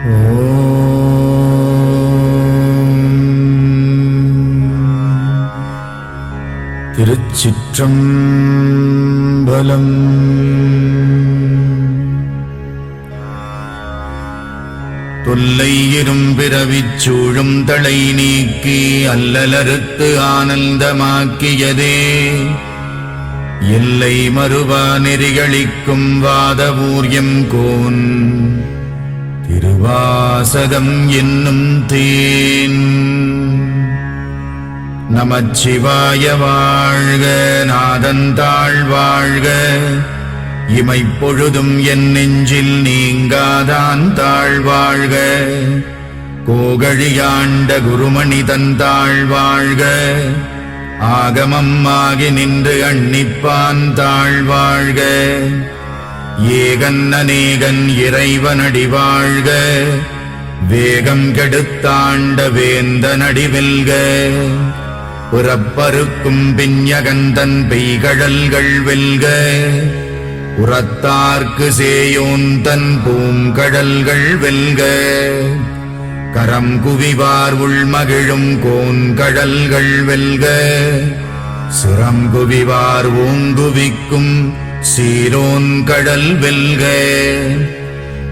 திருச்சிற்றம்பலம். தொல்லை இரும்பிறவிச் சூழும் தலை நீக்கி அல்லலறுத்து ஆனந்தமாக்கியதே. எல்லை மறுவா நெறிகளிக்கும் வாதவூர்யம் கோன். வாசகம் என்னும் தேன். நமச்சிவாய வாழ்க நாதந்தாள் வாழ்க. இமைப்பொழுதும் என் நெஞ்சில் நீங்காதான் தாழ்வாழ்க கோகழியாண்ட குருமணி தந்தாள் வாழ்க. ஆகமம் ஆகி நின்று அன்னிப்பான் தாழ்வாழ்க ஏகன் அநேகன் இறைவனடி வாழ்க. வேகம் கெடுத்தாண்ட வேந்த நடிவெல்க புறப்பருக்கும் பிஞகந்தன் பெய்கழல்கள் வெல்க. உரத்தார்க்கு சேயோன் தன் பூங்கடல்கள் வெல்க. கரம் குவிவார் உள்மகிழும் கோன்கடல்கள் வெல்க. சுரம் குவிவார் ஓங்குவிக்கும் சீரோன் கடல் வெல்க.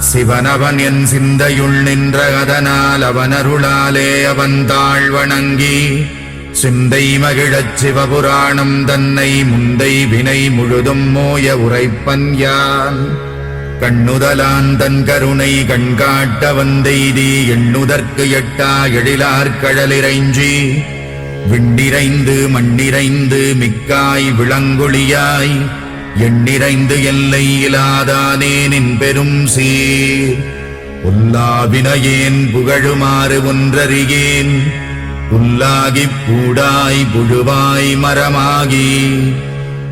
சிவனவன் என் சிந்தையுள் நின்ற அதனால் அவனருளாலே அவன் தாழ் வணங்கி சிந்தை மகிழச் சிவபுராணம் தன்னை முந்தை வினை முழுதும் மோய உரைப்பன் யான். கண்ணுதலான் தன் கருணை கண்காட்ட வந்தெய்தி எண்ணுதற்கு எட்டா எழிலார் கடலிறைஞ்சி விண்டிரைந்து மண்ணிறைந்து மிக்காய் விளங்கொழியாய் எண்ணிறைந்து எல்லை இலாதானே நின் பெரும் சீர். உல்லாவினையேன் புகழுமாறு ஒன்றறியேன். புல்லாகிப் பூடாய் புழுவாய் மரமாகி.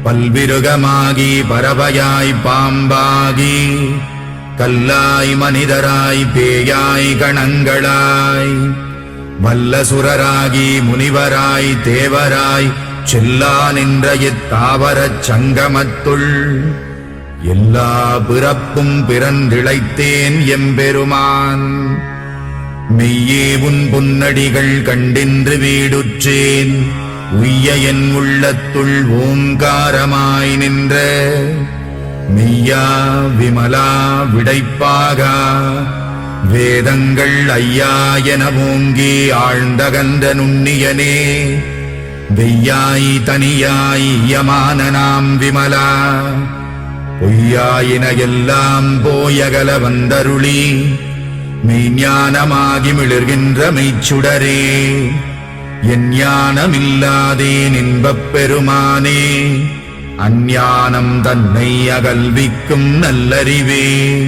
பல்விருகமாகி பறவையாய் பாம்பாகி. கல்லாய் மனிதராய் பேயாய் கணங்களாய். வல்லசுரராகி முனிவராய் தேவராய் செல்லா நின்ற இத்தாவரச் சங்கமத்துள். எல்லா பிறப்பும் பிறந்திழைத்தேன் எம்பெருமான். மெய்யே உன் புன்னடிகள் கண்டின்று வீடுற்றேன். உய்ய என் உள்ளத்துள் ஓங்காரமாய் நின்ற. மெய்யா விமலா விடைப்பாகா. வேதங்கள் ஐயா என ஓங்கி ஆழ்ந்தகன்ற நுண்ணியனே. வெய்யாய் தனியாய் யமான நாம் விமலா. பொய்யாயின எல்லாம் போயகல வந்தருளி. மெய்ஞானமாகி மிளர்கின்ற மெய்ச்சுடரே என் ஞானமில்லாதே இன்பப் பெருமானே. அஞ்ஞானம் தன்னை அகல்விக்கும் நல்லறிவே.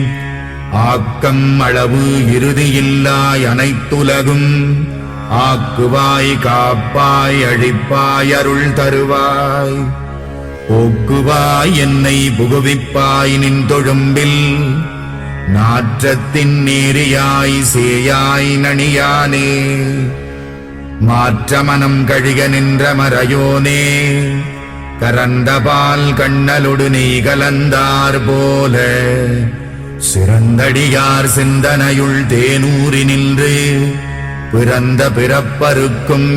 ஆக்கம் அளவு இறுதியில்லாய் அனைத்துலகும். ஆக்குவாய் காப்பாய் அழிப்பாய் அருள் தருவாய். போக்குவாய் என்னை புகுவிப்பாய் நின் தொழும்பில். நாற்றத்தின் நேரியாய் சேயாய் நணியானே. மாற்றமனம் கழிக நின்ற மறையோனே. கரந்தபால் கண்ணலொடு நீ கலந்தார் போல. சிறந்தடியார் சிந்தனையுள் தேனூரி நின்று பிறந்த பிறப்பருக்கும்